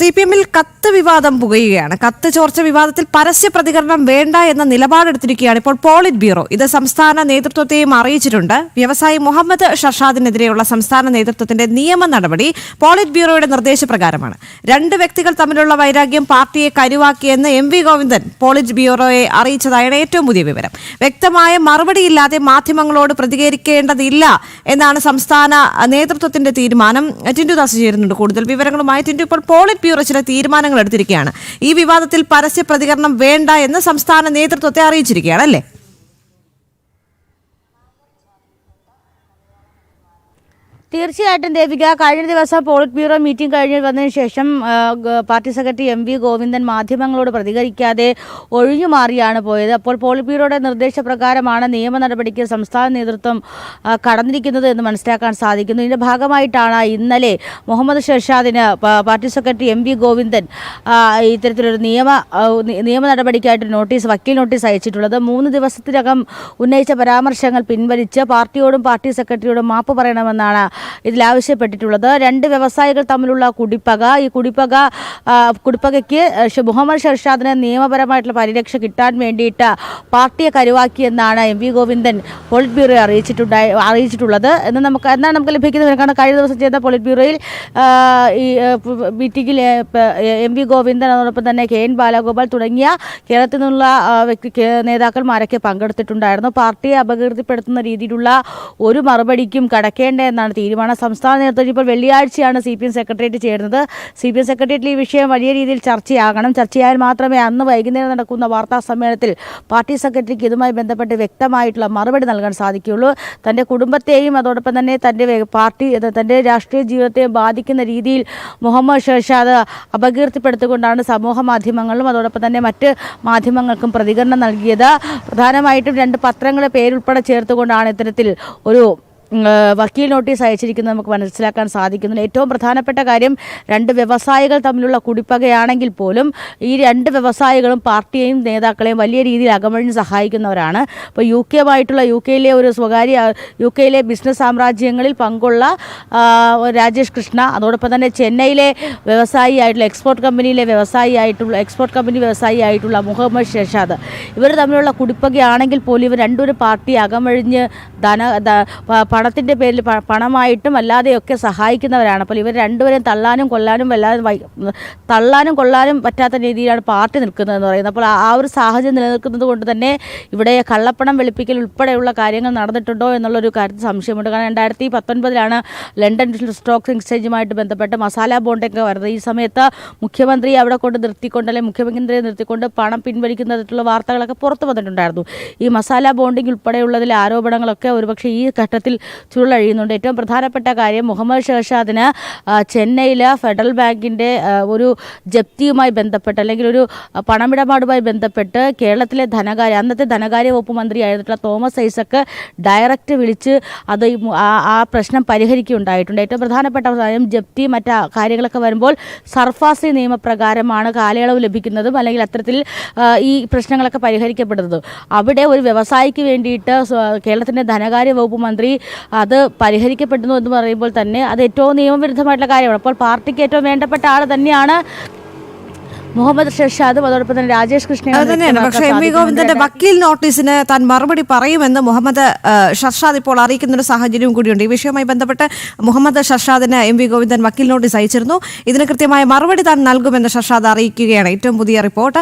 C P എമ്മിൽ കത്ത് വിവാദം പുകയുകയാണ്. കത്ത് ചോർച്ച വിവാദത്തിൽ പരസ്യ പ്രതികരണം വേണ്ട എന്ന നിലപാടെടുത്തിരിക്കുകയാണ് ഇപ്പോൾ പോളിറ്റ് ബ്യൂറോ. ഇത് സംസ്ഥാന നേതൃത്വത്തെയും അറിയിച്ചിട്ടുണ്ട്. വ്യവസായി മുഹമ്മദ് ഷർഷാദിനെതിരെയുള്ള സംസ്ഥാന നേതൃത്വത്തിന്റെ നിയമ നടപടി പോളിറ്റ് ബ്യൂറോയുടെ നിർദ്ദേശപ്രകാരമാണ്. രണ്ട് വ്യക്തികൾ തമ്മിലുള്ള വൈരാഗ്യം പാർട്ടിയെ കരുവാക്കിയെന്ന് എം വി ഗോവിന്ദൻ പോളിറ്റ് ബ്യൂറോയെ അറിയിച്ചതായാണ് ഏറ്റവും പുതിയ വിവരം. വ്യക്തമായ മറുപടിയില്ലാതെ മാധ്യമങ്ങളോട് പ്രതികരിക്കേണ്ടതില്ല എന്നാണ് സംസ്ഥാന നേതൃത്വത്തിന്റെ തീരുമാനം. ടിൻഡു ദാസ് ചേരുന്നുണ്ട് കൂടുതൽ വിവരങ്ങളുമായി. ടിൻഡു ഇപ്പോൾ പോളിറ്റ് ബ്യൂറോ ചില തീരുമാനങ്ങൾ എടുത്തിരിക്കുകയാണ്. ഈ വിവാദത്തിൽ പരസ്യ പ്രതികരണം വേണ്ട എന്ന് സംസ്ഥാന നേതൃത്വത്തെ അറിയിച്ചിരിക്കുകയാണ് അല്ലേ? തീർച്ചയായിട്ടും ദേവിക കഴിഞ്ഞ ദിവസം പോളിറ്റ് ബ്യൂറോ മീറ്റിംഗ് കഴിഞ്ഞ് വന്നതിന് ശേഷം party secretary M V Govindan മാധ്യമങ്ങളോട് പ്രതികരിക്കാതെ ഒഴിഞ്ഞു മാറിയാണ് പോയത്. അപ്പോൾ പോളിറ്റ് ബ്യൂറോയുടെ നിർദ്ദേശപ്രകാരമാണ് നിയമ നടപടിക്ക് സംസ്ഥാന നേതൃത്വം കടന്നിരിക്കുന്നത് എന്ന് മനസ്സിലാക്കാൻ സാധിക്കുന്നു. ഇതിന്റെ ഭാഗമായിട്ടാണ് ഇന്നലെ Muhammad ഷെർഷാദിന് party secretary M V Govindan ഇത്തരത്തിലൊരു നിയമ നിയമ നടപടിക്കായിട്ട് നോട്ടീസ് വക്കീൽ നോട്ടീസ് അയച്ചിട്ടുള്ളത്. മൂന്ന് ദിവസത്തിനകം ഉന്നയിച്ച പരാമർശങ്ങൾ പിൻവലിച്ച് പാർട്ടിയോടും പാർട്ടി സെക്രട്ടറിയോടും മാപ്പ് പറയണമെന്നാണ് ഇതിൽ ആവശ്യപ്പെട്ടിട്ടുള്ളത് രണ്ട് വ്യവസായികൾ തമ്മിലുള്ള കുടിപ്പക. ഈ കുടിപ്പക കുടിപ്പകയ്ക്ക് മുഹമ്മദ് ഷർഷാദിന് നിയമപരമായിട്ടുള്ള പരിരക്ഷ കിട്ടാൻ വേണ്ടിയിട്ട് പാർട്ടിയെ കരുവാക്കിയെന്നാണ് M V Govindan polit bureau അറിയിച്ചിട്ടുണ്ടായി അറിയിച്ചിട്ടുള്ളത്. എന്ന് നമുക്ക് എന്നാണ് നമുക്ക് ലഭിക്കുന്നത്? കാരണം കഴിഞ്ഞ ദിവസം ചെയ്ത പോളിറ്റ് ബ്യൂറോയിൽ ഈ മീറ്റിംഗിൽ എം വി ഗോവിന്ദൻ അതോടൊപ്പം തന്നെ കെ എൻ ബാലഗോപാൽ തുടങ്ങിയ കേരളത്തിൽ നിന്നുള്ള വ്യക്തി നേതാക്കന്മാരൊക്കെ പങ്കെടുത്തിട്ടുണ്ടായിരുന്നു. പാർട്ടിയെ അപകീർത്തിപ്പെടുത്തുന്ന രീതിയിലുള്ള ഒരു മറുപടിക്കും കടക്കേണ്ട എന്നാണ് തീരുമാനം. സംസ്ഥാന നേതൃത്വം ഇപ്പോൾ വെള്ളിയാഴ്ചയാണ് സി പി എം സെക്രട്ടേറിയറ്റ് ചേരുന്നത്. സി പി എം സെക്രട്ടേറിയറ്റിൽ ഈ വിഷയം വലിയ രീതിയിൽ ചർച്ചയാകണം. ചർച്ചയായാൽ മാത്രമേ അന്ന് വൈകുന്നേരം നടക്കുന്ന വാർത്താ സമ്മേളനത്തിൽ പാർട്ടി സെക്രട്ടറിക്ക് ഇതുമായി ബന്ധപ്പെട്ട് വ്യക്തമായിട്ടുള്ള മറുപടി നൽകാൻ സാധിക്കുകയുള്ളൂ. തന്റെ കുടുംബത്തെയും അതോടൊപ്പം തന്നെ തന്റെ പാർട്ടി തന്റെ രാഷ്ട്രീയ ജീവിതത്തെയും ബാധിക്കുന്ന രീതിയിൽ മുഹമ്മദ് ഷെർഷാദ് അപകീർത്തിപ്പെടുത്തിക്കൊണ്ടാണ് സമൂഹ മാധ്യമങ്ങളിലും അതോടൊപ്പം തന്നെ മറ്റ് മാധ്യമങ്ങൾക്കും പ്രതികരണം നൽകിയത്. പ്രധാനമായിട്ടും രണ്ട് പത്രങ്ങളെ പേരുൾപ്പെടെ ചേർത്തുകൊണ്ടാണ് ഇത്തരത്തിൽ ഒരു വക്കീൽ നോട്ടീസ് അയച്ചിരിക്കുന്നത് നമുക്ക് മനസ്സിലാക്കാൻ സാധിക്കുന്നു ഏറ്റവും പ്രധാനപ്പെട്ട കാര്യം രണ്ട് വ്യവസായികൾ തമ്മിലുള്ള കുടിപ്പകയാണെങ്കിൽ പോലും ഈ രണ്ട് വ്യവസായികളും പാർട്ടിയെയും നേതാക്കളെയും വലിയ രീതിയിൽ അകമഴിഞ്ഞ് സഹായിക്കുന്നവരാണ്. ഇപ്പോൾ യു കെയുമായിട്ടുള്ള യു കെയിലെ ഒരു സ്വകാര്യ യു കെയിലെ ബിസിനസ് സാമ്രാജ്യങ്ങളിൽ പങ്കുള്ള രാജേഷ് കൃഷ്ണ അതോടൊപ്പം തന്നെ ചെന്നൈയിലെ വ്യവസായി ആയിട്ടുള്ള എക്സ്പോർട്ട് കമ്പനിയിലെ വ്യവസായി ആയിട്ടുള്ള എക്സ്പോർട്ട് കമ്പനി വ്യവസായി ആയിട്ടുള്ള മുഹമ്മദ് ഷെഷാദ് ഇവർ തമ്മിലുള്ള കുടിപ്പകയാണെങ്കിൽ പോലും ഇവർ രണ്ടൊരു പാർട്ടി അകമഴിഞ്ഞ് ധന പണത്തിന്റെ പേരിൽ പണമായിട്ടും അല്ലാതെയൊക്കെ സഹായിക്കുന്നവരാണ്. അപ്പോൾ ഇവർ രണ്ടുപേരും തള്ളാനും കൊല്ലാനും വല്ലാതെ തള്ളാനും കൊള്ളാനും പറ്റാത്ത രീതിയിലാണ് പാർട്ടി നിൽക്കുന്നതെന്ന് പറയുന്നത്. അപ്പോൾ ആ ഒരു സാഹചര്യം നിലനിൽക്കുന്നത് കൊണ്ട് തന്നെ ഇവിടെ കള്ളപ്പണം വെളുപ്പിക്കൽ ഉൾപ്പെടെയുള്ള കാര്യങ്ങൾ നടന്നിട്ടുണ്ടോ എന്നുള്ളൊരു കാര്യത്തിൽ സംശയമുണ്ട്. കാരണം രണ്ടായിരത്തി പത്തൊൻപതിലാണ് ലണ്ടൻ സ്റ്റോക്ക് എക്സ്ചേഞ്ചുമായിട്ട് ബന്ധപ്പെട്ട് മസാല ബോണ്ടൊക്കെ വരുന്നത്. ഈ സമയത്ത് മുഖ്യമന്ത്രി അവിടെ കൊണ്ട് നിർത്തിക്കൊണ്ട് അല്ലെങ്കിൽ മുഖ്യമന്ത്രിയെ നിർത്തിക്കൊണ്ട് പണം പിൻവലിക്കുന്നതായിട്ടുള്ള വാർത്തകളൊക്കെ പുറത്തു വന്നിട്ടുണ്ടായിരുന്നു. ഈ മസാല ബോണ്ടിങ് ഉൾപ്പെടെയുള്ളതിലെ ആരോപണങ്ങളൊക്കെ ഒരുപക്ഷെ ഈ ഘട്ടത്തിൽ ചുരുളഴിയുന്നുണ്ട്. ഏറ്റവും പ്രധാനപ്പെട്ട കാര്യം മുഹമ്മദ് ഷേർഷാദിന് ചെന്നൈയിൽ ഫെഡറൽ ബാങ്കിന്റെ ഒരു ജപ്തിയുമായി ബന്ധപ്പെട്ട് അല്ലെങ്കിൽ ഒരു പണമിടപാടുമായി ബന്ധപ്പെട്ട് കേരളത്തിലെ ധനകാര്യ അന്നത്തെ ധനകാര്യ വകുപ്പ് മന്ത്രിയായിട്ടുള്ള തോമസ് ഐസക്ക് ഡയറക്റ്റ് വിളിച്ച് അത് ആ- പ്രശ്നം പരിഹരിക്കുകയുണ്ടായിട്ടുണ്ട്. ഏറ്റവും പ്രധാനപ്പെട്ട കാര്യം ജപ്തി മറ്റ് കാര്യങ്ങളൊക്കെ വരുമ്പോൾ സർഫാസി നിയമപ്രകാരമാണ് കാലയളവ് ലഭിക്കുന്നതും അല്ലെങ്കിൽ അത്തരത്തിൽ ഈ പ്രശ്നങ്ങളൊക്കെ പരിഹരിക്കപ്പെടുന്നതും. അവിടെ ഒരു വ്യവസായിക്ക് വേണ്ടിയിട്ട് കേരളത്തിന്റെ ധനകാര്യ വകുപ്പ് മന്ത്രി അത് പരിഹരിക്കപ്പെടുന്നു എന്ന് പറയുമ്പോൾ തന്നെ അത് ഏറ്റവും നിയമവിരുദ്ധമായിട്ടുള്ള കാര്യമാണ്. അപ്പോൾ പാർട്ടിക്ക് ഏറ്റവും വേണ്ടപ്പെട്ട ആൾ തന്നെയാണ് മുഹമ്മദ് ഷെർഷാദും അതോടൊപ്പം തന്നെ രാജേഷ് കൃഷ്ണ തന്നെയാണ്. പക്ഷേ എം വി ഗോവിന്ദന്റെ വക്കീൽ നോട്ടീസിന് താൻ മറുപടി പറയുമെന്ന് മുഹമ്മദ് ഷർഷാദ് ഇപ്പോൾ അറിയിക്കുന്ന ഒരു സാഹചര്യവും കൂടിയുണ്ട്. ഈ വിഷയവുമായി ബന്ധപ്പെട്ട് മുഹമ്മദ് ഷർഷാദിന് എം വി ഗോവിന്ദൻ വക്കീൽ നോട്ടീസ് അയച്ചിരുന്നു. ഇതിന് കൃത്യമായ മറുപടി താൻ നൽകുമെന്ന് ഷർഷാദ് അറിയിക്കുകയാണ്. ഏറ്റവും പുതിയ റിപ്പോർട്ട്